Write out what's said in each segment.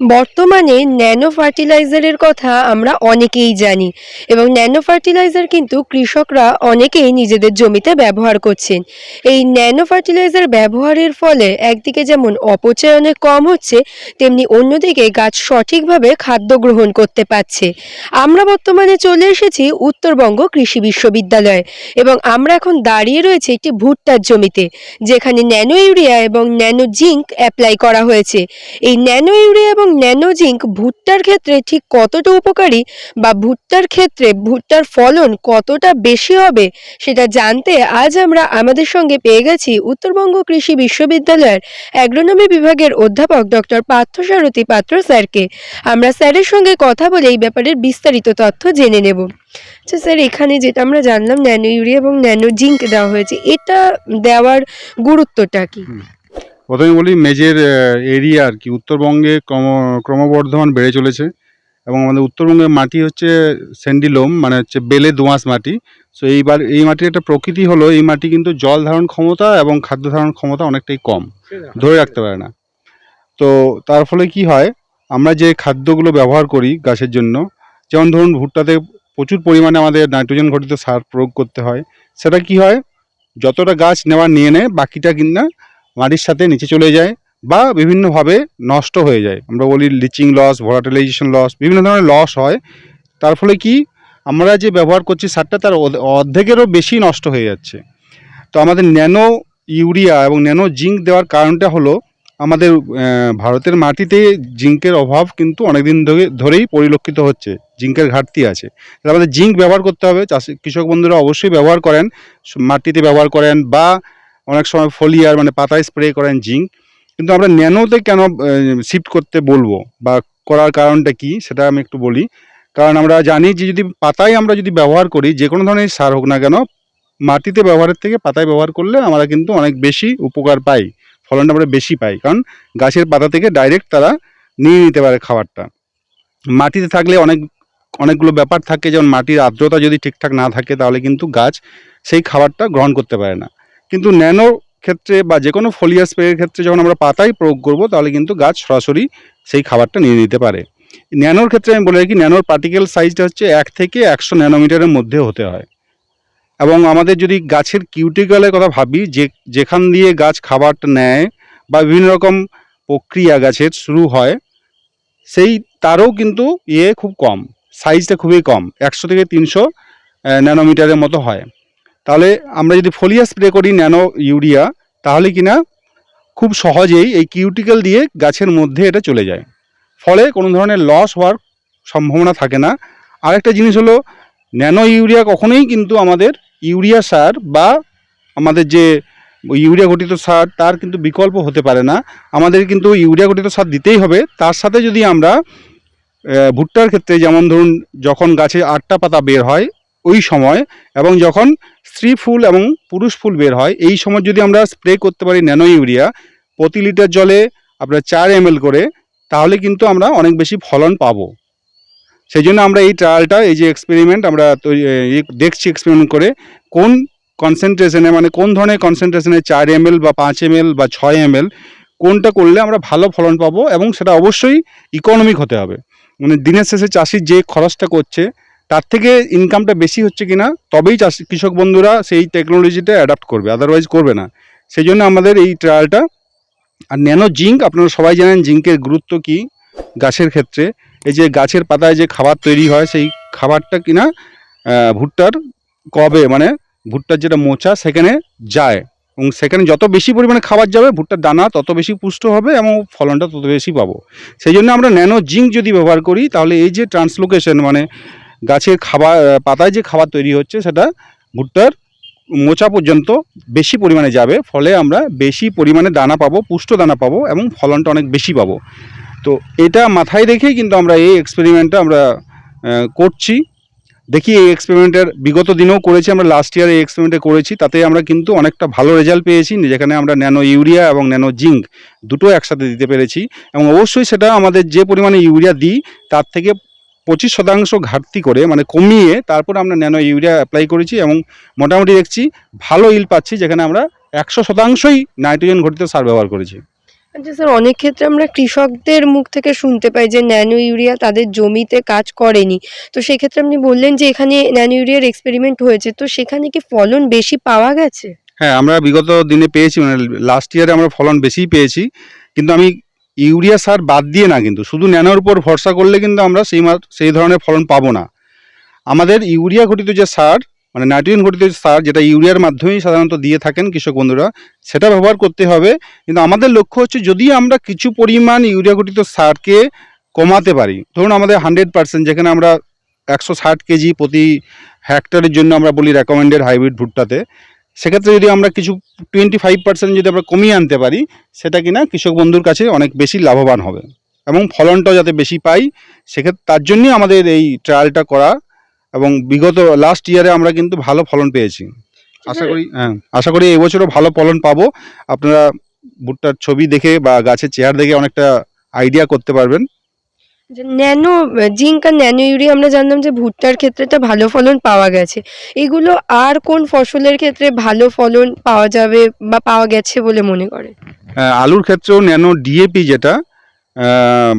বর্তমানে ন্যানো ফার্টিলাইজারের কথা আমরা অনেকেই জানি এবং ন্যানো ফার্টিলাইজার কিন্তু কৃষকরা অনেকেই নিজেদের জমিতে ব্যবহার করছেন। এই ন্যানো ফার্টিলাইজার ব্যবহারের ফলে একদিকে যেমন অপচয় অনেক কম হচ্ছে, তেমনি অন্যদিকে গাছ সঠিকভাবে খাদ্য গ্রহণ করতে পারছে। আমরা বর্তমানে চলে এসেছি উত্তরবঙ্গ কৃষি বিশ্ববিদ্যালয়ে এবং আমরা এখন দাঁড়িয়ে রয়েছে একটি ভুট্টার জমিতে, যেখানে ন্যানো ইউরিয়া এবং ন্যানো জিঙ্ক অ্যাপ্লাই করা হয়েছে। এই ন্যানো ইউরিয়া এবং ন্যানো জিঙ্ক ভুট্টার ক্ষেত্রে ঠিক কতটা উপকারী বা ভুট্টার ক্ষেত্রে ভুট্টার ফলন কতটা বেশি হবে সেটা জানতে আজ আমরা আমাদের সঙ্গে পেয়ে গেছি উত্তরবঙ্গ কৃষি বিশ্ববিদ্যালয়ের অ্যাগ্রোনমি বিভাগের অধ্যাপক ডক্টর পার্থসারথী পাত্র স্যারকে। আমরা স্যারের সঙ্গে কথা বলে এই ব্যাপারের বিস্তারিত তথ্য জেনে নেব। আচ্ছা স্যার, এখানে যেটা আমরা জানলাম, ন্যানো ইউরিয়া এবং ন্যানো জিঙ্ক দেওয়া হয়েছে, এটা দেওয়ার গুরুত্বটা কি? প্রথমে বলি, মেজের এরিয়া আর কি। উত্তরবঙ্গে ক্রম, ক্রমবর্ধমান বেড়ে চলেছে। এবং আমাদের উত্তরবঙ্গের মাটি হচ্ছে স্যান্ডিলোম মানে হচ্ছে বেলে দোঁয়াশ মাটি। সো এইবার এই মাটির একটা প্রকৃতি হলো, এই মাটি কিন্তু জল ধারণ ক্ষমতা এবং খাদ্য ধারণ ক্ষমতা অনেকটাই কম। ধরে রাখতে পারে না। তো, তার ফলে কি হয়, আমরা যে খাদ্যগুলো ব্যবহার করি গাছের জন্য, যেমন ধরুন ভুট্টাতে প্রচুর পরিমাণে আমাদের নাইট্রোজেন ঘটিত সার প্রয়োগ করতে হয়। সেটা কি হয়, যতটা গাছ নেওয়া নিয়ে নেয়, বাকিটা কিনা মাটির সাথে নিচে চলে যায় বা বিভিন্নভাবে নষ্ট হয়ে যায়। আমরা বলি লিচিং লস ভলাটিলাইজেশন লস বিভিন্ন ধরনের লস হয়। তার ফলে কি? আমরা যে ব্যবহার করছি সারটা তার অর্ধেকেরও বেশি নষ্ট হয়ে যাচ্ছে। তো আমাদের ন্যানো ইউরিয়া এবং ন্যানো জিঙ্ক দেওয়ার কারণটা হলো আমাদের ভারতের মাটিতে জিঙ্কের অভাব কিন্তু অনেকদিন ধরে, ধরেই পরিলক্ষিত হচ্ছে। জিঙ্কের ঘাটতি আছে। তাহলে আমাদের জিঙ্ক ব্যবহার করতে হবে। চাষি, কৃষক বন্ধুরা অবশ্যই ব্যবহার করেন। মাটিতে ব্যবহার করেন বা অনেক সময় ফলিয়ার মানে পাতায় স্প্রে করেন জিঙ্ক। কিন্তু আমরা ন্যানোতে কেন শিফট করতে বলব? বা করার কারণটা কি? সেটা আমি একটু বলি। কারণ আমরা জানি যে যদি পাতায় আমরা যদি ব্যবহার করি, যে কোনো ধরনের সার হোক না কেন, মাটিতে ব্যবহারের থেকে পাতায় ব্যবহার করলে আমরা কিন্তু অনেক বেশি উপকার পাই। ফলনটা আমরা বেশি পাই। কারণ গাছের পাতা থেকে ডাইরেক্ট তারা নিয়ে নিতে পারে খাবারটা। মাটিতে থাকলে অনেক, অনেকগুলো ব্যাপার থাকে, যেমন মাটির আর্দ্রতা যদি ঠিকঠাক না থাকে, তাহলে কিন্তু গাছ সেই খাবারটা গ্রহণ করতে পারে না। কিন্তু ন্যানো ক্ষেত্রে বা যে কোনো ফলিয়া স্প্রের ক্ষেত্রে যখন আমরা পাতায় প্রয়োগ করব, তাহলে কিন্তু গাছ সরাসরি সেই খাবারটা নিয়ে নিতে পারে। ন্যানোর ক্ষেত্রে আমি বলে রাখি, ন্যানোর পার্টিকেল সাইজটা হচ্ছে এক থেকে একশো ন্যানোমিটারের মধ্যে হতে হয়। এবং আমাদের যদি গাছের কিউটিক্যালের কথা ভাবি, যে, যেখান দিয়ে গাছ খাবারটা নেয় বা বিভিন্ন রকম প্রক্রিয়া গাছের শুরু হয়, সেই তারও কিন্তু ইয়ে খুব কম সাইজটা খুবই কম, একশো থেকে তিনশো ন্যানোমিটারের মতো হয়। তাহলে আমরা যদি ফোলিয়া স্প্রে করি ন্যানো ইউরিয়া, তাহলে কিনা খুব সহজেই এই কিউটিক্যাল দিয়ে গাছের মধ্যে এটা চলে যায়। ফলে কোনো ধরনের লস হওয়ার সম্ভাবনা থাকে না। আরেকটা জিনিস হলো, ন্যানো ইউরিয়া কখনোই কিন্তু আমাদের ইউরিয়া সার বা আমাদের যে ইউরিয়া গঠিত সার, তার কিন্তু বিকল্প হতে পারে না। আমাদের কিন্তু ইউরিয়া গঠিত সার দিতেই হবে। তার সাথে যদি আমরা ভুট্টার ক্ষেত্রে যেমন ধরুন, যখন গাছে আটটা পাতা বের হয় ওই সময় এবং যখন স্ত্রী ফুল এবং পুরুষ ফুল বের হয়, এই সময় যদি আমরা স্প্রে করতে পারি ন্যানো ইউরিয়া প্রতি লিটার জলে আপনার চার এম করে, তাহলে কিন্তু আমরা অনেক বেশি ফলন পাবো। সেই জন্য আমরা এই ট্রায়ালটা এই যে এক্সপেরিমেন্ট আমরা দেখছি এক্সপেরিমেন্ট করে, কোন কনসেন্ট্রেশনে মানে কোন ধরনের কনসেন্ট্রেশনে চার এম বা পাঁচ এম বা ছয় এম কোনটা করলে আমরা ভালো ফলন পাবো এবং সেটা অবশ্যই ইকোনমিক হতে হবে। মানে দিনের শেষে চাষির যে খরচটা করছে তার থেকে ইনকামটা বেশি হচ্ছে কিনা, তবেই চাষ, কৃষক বন্ধুরা সেই টেকনোলজিটা অ্যাডাপ্ট করবে আদারওয়াইজ করবে না। সেই জন্য আমাদের এই ট্রায়ালটা আর ন্যানো জিঙ্ক আপনারা সবাই জানেন জিঙ্কের গুরুত্ব কি গাছের ক্ষেত্রে। এই যে গাছের পাতায় যে খাবার তৈরি হয়, সেই খাবারটা কিনা ভুট্টার কবে মানে ভুট্টার যেটা মোচা, সেখানে যায়। এবং সেখানে যত বেশি পরিমাণে খাবার যাবে, ভুট্টার দানা তত বেশি পুষ্ট হবে এবং ফলনটা তত বেশি পাবো। সেই জন্য আমরা ন্যানো জিঙ্ক যদি ব্যবহার করি, তাহলে এই যে ট্রান্সলোকেশন মানে গাছের খাবার পাতায় যে খাবার তৈরি হচ্ছে সেটা ভুট্টার মোচা পর্যন্ত বেশি পরিমাণে যাবে। ফলে আমরা বেশি পরিমাণে দানা পাবো, পুষ্ট দানা পাবো এবং ফলনটা অনেক বেশি পাবো। তো এটা মাথায় রেখেই কিন্তু আমরা এই এক্সপেরিমেন্টটা আমরা করছি। দেখি এই এক্সপেরিমেন্টের বিগত দিনেও করেছি, আমরা লাস্ট ইয়ার এই এক্সপেরিমেন্টে করেছি। তাতে আমরা কিন্তু অনেকটা ভালো রেজাল্ট পেয়েছি, যেখানে আমরা ন্যানো ইউরিয়া এবং ন্যানো জিঙ্ক দুটো একসাথে দিতে পেরেছি। এবং অবশ্যই সেটা আমাদের যে পরিমাণে ইউরিয়া দিই, তার থেকে পঁচিশ শতাংশ ঘাটতি করে মানে কমিয়ে তারপর আমরা ন্যানো ইউরিয়া অ্যাপ্লাই করেছি এবং মোটামুটি দেখছি ভালো ইল পাচ্ছি যেখানে আমরা একশো শতাংশই নাইট্রোজেন ঘটিত সার ব্যবহার করেছি। আচ্ছা স্যার অনেক ক্ষেত্রে আমরা কৃষকদের মুখ থেকে শুনতে পাই যে ন্যানো ইউরিয়া তাদের জমিতে কাজ করেনি। তো সেক্ষেত্রে আপনি বললেন যে এখানে ন্যানো ইউরিয়ার এক্সপেরিমেন্ট হয়েছে তো সেখানে কি ফলন বেশি পাওয়া গেছে? হ্যাঁ আমরা বিগত দিনে পেয়েছি মানে লাস্ট ইয়ারে আমরা ফলন বেশিই পেয়েছি। কিন্তু আমি ইউরিয়া সার বাদ দিয়ে না কিন্তু, শুধু ন্যানোর উপর ভরসা করলে কিন্তু আমরা সেই সেই ধরনের ফলন পাবো না। আমাদের ইউরিয়া ঘটিত যে সার মানে নাইট্রোজেন ঘটিত যে সার, যেটা ইউরিয়ার মাধ্যমেই সাধারণত দিয়ে থাকেন কৃষক বন্ধুরা, সেটা ব্যবহার করতে হবে। কিন্তু আমাদের লক্ষ্য হচ্ছে যদি আমরা কিছু পরিমাণ ইউরিয়া ঘটিত সারকে কমাতে পারি, ধরুন আমাদের হান্ড্রেড পার্সেন্ট, যেখানে আমরা একশো ষাট কেজি প্রতি হেক্টরের জন্য আমরা বলি রেকমেন্ডেড হাইব্রিড ভুট্টাতে সেক্ষেত্রে যদি আমরা কিছু টোয়েন্টি ফাইভ পার্সেন্ট যদি আমরা কমিয়ে আনতে পারি, সেটা কিনা কৃষক বন্ধুর কাছে অনেক বেশি লাভবান হবে এবং ফলনটাও যাতে বেশি পাই, সেক্ষেত্রে তার জন্যই আমাদের এই ট্রায়ালটা করা এবং বিগত লাস্ট ইয়ারে আমরা কিন্তু ভালো ফলন পেয়েছি। আশা করি হ্যাঁ আশা করি এবছরও ভালো ফলন পাবো। আপনারা ভুট্টার ছবি দেখে বা গাছের চেয়ার দেখে অনেকটা আইডিয়া করতে পারবেন। ন্যানো জিঙ্ক আর ন্যানো ইউরিয়া আমরা জানলাম যে ভুট্টার ক্ষেত্রে একটা ভালো ফলন পাওয়া গেছে। এগুলো আর কোন ফসলের ক্ষেত্রে ভালো ফলন পাওয়া যাবে বা পাওয়া গেছে বলে মনে করে? আহ, আলুর ক্ষেত্রেও ন্যানো ডিএপি যেটা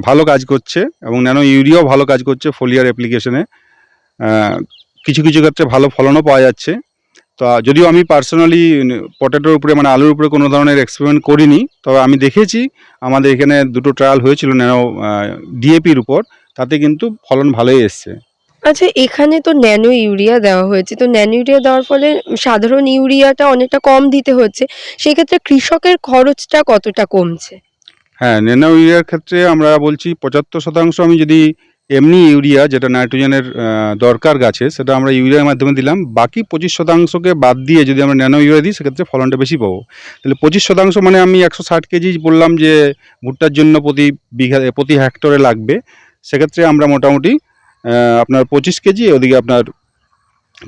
ভালো কাজ করছে এবং ন্যানো ইউরিয়াও ভালো কাজ করছে ফোলিয়ার অ্যাপ্লিকেশনে। কিছু কিছু ক্ষেত্রে ভালো ফলনও পাওয়া যাচ্ছে। তো যদিও আমি পার্সোনালি পটেটোর উপরে মানে আলুর উপরে কোনো ধরনের এক্সপেরিমেন্ট করিনি তবে আমি দেখেছি আমাদের এখানে দুটো ট্রায়াল হয়েছিল ন্যানো ডিএপির উপর তাতে কিন্তু ফলন ভালোই এসছে। আচ্ছা এখানে তো ন্যানো ইউরিয়া দেওয়া হয়েছে তো ন্যানো ইউরিয়া দেওয়ার ফলে সাধারণ ইউরিয়াটা অনেকটা কম দিতে হচ্ছে সেক্ষেত্রে কৃষকের খরচটা কতটা কমছে? হ্যাঁ ন্যানো ইউরিয়ার ক্ষেত্রে আমরা বলছি পঁচাত্তর শতাংশ আমি যদি এমনি ইউরিয়া, যেটা নাইট্রোজেনের দরকার গাছে, সেটা আমরা ইউরিয়ার মাধ্যমে দিলাম। বাকি পঁচিশ শতাংশকে বাদ দিয়ে যদি আমরা ন্যানো ইউরিয়া দিই, সেক্ষেত্রে ফলনটা বেশি পাবো। তাহলে পঁচিশ শতাংশ মানে আমি একশো ষাট কেজি বললাম যে, ভুট্টার জন্য প্রতি বিঘা, প্রতি হেক্টরে লাগবে। সেক্ষেত্রে আমরা মোটামুটি আপনার পঁচিশ কেজি, ওদিকে আপনার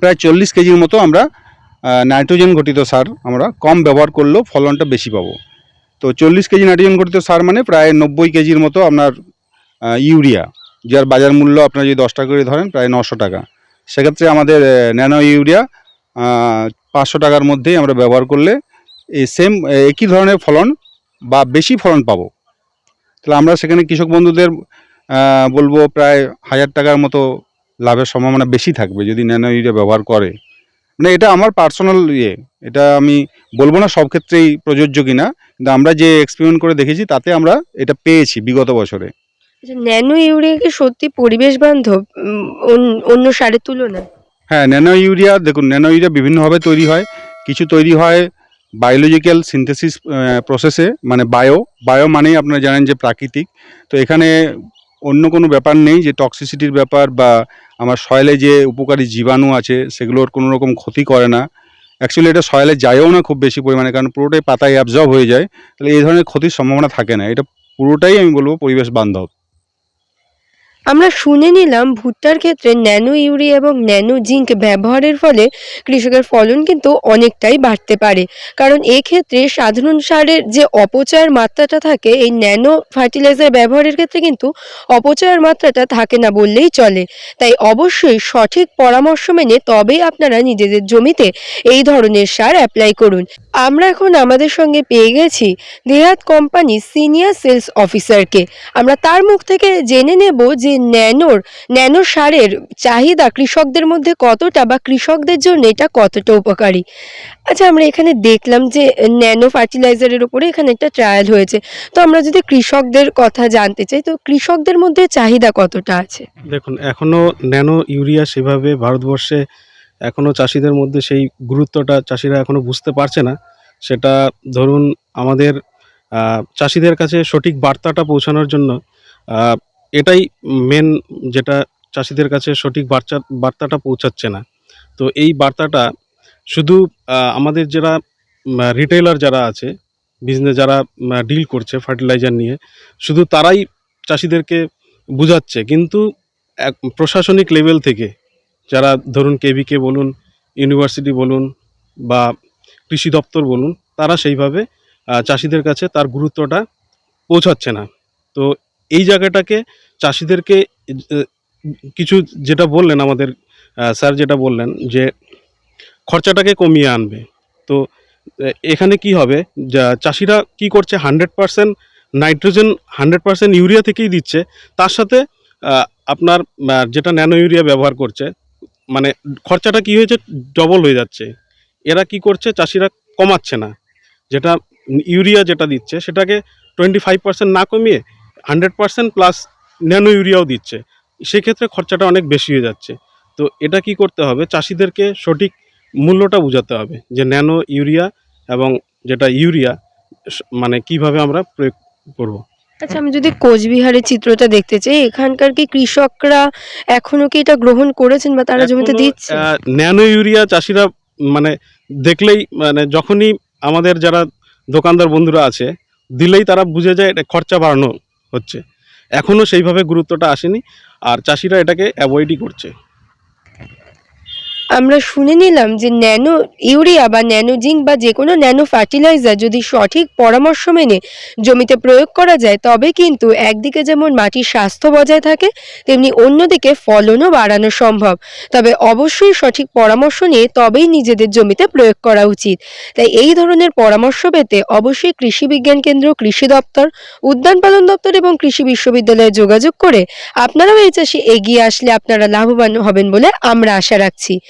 প্রায় চল্লিশ কেজির মতো আমরা নাইট্রোজেন ঘটিত সার আমরা কম ব্যবহার করলেও ফলনটা বেশি পাবো। তো চল্লিশ কেজি নাইট্রোজেন ঘটিত সার মানে প্রায় নব্বই কেজির মতো আপনার ইউরিয়া। যার বাজার মূল্য আপনারা যদি দশ টাকা করে ধরেন, প্রায় নশো টাকা। সেক্ষেত্রে আমাদের ন্যানো ইউরিয়া পাঁচশো টাকার মধ্যেই আমরা ব্যবহার করলে এই সেম একই ধরনের ফলন বা বেশি ফলন পাবো। তাহলে আমরা সেখানে কৃষক বন্ধুদের বলব প্রায় হাজার টাকার মতো লাভের সম্ভাবনা বেশি থাকবে যদি ন্যানো ইউরিয়া ব্যবহার করে। মানে এটা আমার পার্সোনাল ইয়ে এটা আমি বলব না সব ক্ষেত্রেই প্রযোজ্য কিনা, কিন্তু আমরা যে এক্সপেরিমেন্ট করে দেখেছি, তাতে আমরা এটা পেয়েছি বিগত বছরে। ন্যানো ইউরিয়া কি সত্যি পরিবেশ বান্ধব অন্য সারের তুলনায়? হ্যাঁ ন্যানো ইউরিয়া, দেখুন, ন্যানো ইউরিয়া বিভিন্নভাবে তৈরি হয়। কিছু তৈরি হয় বায়োলজিক্যাল সিনথেসিস প্রসেসে মানে বায়ো বায়ো মানেই আপনারা জানেন যে প্রাকৃতিক। তো এখানে অন্য কোনো ব্যাপার নেই যে টক্সিসিটির ব্যাপার বা আমার সয়েলে যে উপকারী জীবাণু আছে, সেগুলোর কোনো রকম ক্ষতি করে না। অ্যাকচুয়ালি এটা সয়েলে যায়ও না খুব বেশি পরিমাণে, কারণ পুরোটাই পাতায় অ্যাবজর্ব হয়ে যায়। তাহলে এই ধরনের ক্ষতির সম্ভাবনা থাকে না। এটা পুরোটাই আমি বলব পরিবেশ বান্ধব। আমরা শুনে নিলাম ভুট্টার ক্ষেত্রে ন্যানো ইউরিয়া এবং ন্যানো জিঙ্ক ব্যবহারের ফলে কৃষকের ফলন কিন্তু অনেকটাই বাড়তে পারে। কারণ এক্ষেত্রে সাধারণ সারের যে অপচয়ের মাত্রাটা থাকে, এই ন্যানো ফার্টিলাইজার ব্যবহারের ক্ষেত্রে কিন্তু অপচয়ের মাত্রাটা থাকে না বললেই চলে। তাই অবশ্যই সঠিক পরামর্শ মেনে তবেই আপনারা নিজেদের জমিতে এই ধরনের সার অ্যাপ্লাই করুন। আমরা এখন আমাদের সঙ্গে পেয়ে গেছি দেহাত কোম্পানি সিনিয়র সেলস অফিসারকে। আমরা তার মুখ থেকে জেনে নেব যে ন্যানোর, ন্যানো সারের চাহিদা কৃষকদের মধ্যে কতটা বা কৃষকদের জন্য এটা কতটা উপকারী। আচ্ছা আমরা এখানে দেখলাম যে ন্যানো ফার্টিলাইজারের উপরে এখানে একটা ট্রায়াল হয়েছে। তো আমরা যদি কৃষকদের কথা জানতে চাই, তো কৃষকদের মধ্যে চাহিদা কতটা আছে? দেখুন এখনও ন্যানো ইউরিয়া সেভাবে ভারতবর্ষে এখনও চাষিদের মধ্যে সেই গুরুত্বটা চাষিরা এখনও বুঝতে পারছে না। সেটা ধরুন আমাদের চাষিদের কাছে সঠিক বার্তাটা পৌঁছানোর জন্য এটাই মেন যেটা চাষিদের কাছে সঠিক বার্তা বার্তাটা পৌঁছাচ্ছে না। তো এই বার্তাটা শুধু আমাদের যারা রিটেলার যারা আছে বিজনেস যারা ডিল করছে ফার্টিলাইজার নিয়ে, শুধু তারাই চাষিদেরকে বুঝাচ্ছে। কিন্তু প্রশাসনিক লেভেল থেকে যারা ধরুন কেভিকে বলুন ইউনিভার্সিটি বলুন বা কৃষি দপ্তর বলুন, তারা সেইভাবে চাষিদের কাছে তার গুরুত্বটা পৌঁছাচ্ছে না। তো এই জায়গাটাকে চাষিদেরকে কিছু যেটা বললেন আমাদের স্যার যেটা বললেন যে খরচাটাকে কমিয়ে আনবে। তো এখানে কি হবে? যা চাষিরা কি করছে? Hundred percent nitrogen hundred percent urea থেকেই দিচ্ছে। তার সাথে আপনার যেটা ন্যানো ইউরিয়া ব্যবহার করছে মানে খরচাটা কি হয়েছে? ডবল হয়ে যাচ্ছে। এরা কি করছে? চাষিরা কমাচ্ছে না। যেটা ইউরিয়া যেটা দিচ্ছে, সেটাকে টোয়েন্টি ফাইভ পার্সেন্ট না কমিয়ে হান্ড্রেড পার্সেন্ট প্লাস ন্যানো ইউরিয়াও দিচ্ছে। সেক্ষেত্রে খরচাটা অনেক বেশি হয়ে যাচ্ছে। তো এটা কি করতে হবে? চাষিদেরকে সঠিক মূল্যটা বোঝাতে হবে যে ন্যানো ইউরিয়া এবং যেটা ইউরিয়া মানে কীভাবে আমরা প্রয়োগ করব। আচ্ছা আমি যদি কোচবিহারের চিত্রটা দেখতে চাই এখানকার কি কৃষকরা এখনও কি এটা গ্রহণ করেছেন বা তারা জমিতে দিচ্ছে ন্যানো ইউরিয়া চাষিরা মানে দেখলেই মানে যখনই আমাদের যারা দোকানদার বন্ধুরা আছে দিলেই তারা বুঝে যায় এটা খরচা বাড়ানো হচ্ছে। এখনও সেইভাবে গুরুত্বটা আসেনি আর চাষিরা এটাকে অ্যাভয়েডই করছে। আমরা শুনে নিলাম যে ন্যানো ইউরিয়া বা ন্যানো জিঙ্ক বা যে কোনো ন্যানো ফার্টিলাইজার যদি সঠিক পরামর্শ মেনে জমিতে প্রয়োগ করা যায়, তবে কিন্তু একদিকে যেমন মাটির স্বাস্থ্য বজায় থাকে, তেমনি অন্যদিকে ফলনও বাড়ানো সম্ভব। তবে অবশ্যই সঠিক পরামর্শ নিয়ে তবেই নিজেদের জমিতে প্রয়োগ করা উচিত। তাই এই ধরনের পরামর্শ পেতে অবশ্যই কৃষি বিজ্ঞান কেন্দ্র, কৃষি দপ্তর, উদ্যান পালন দপ্তর এবং কৃষি বিশ্ববিদ্যালয়ে যোগাযোগ করে আপনারাও এই চাষে এগিয়ে আসলে আপনারা লাভবান হবেন বলে আমরা আশা রাখছি।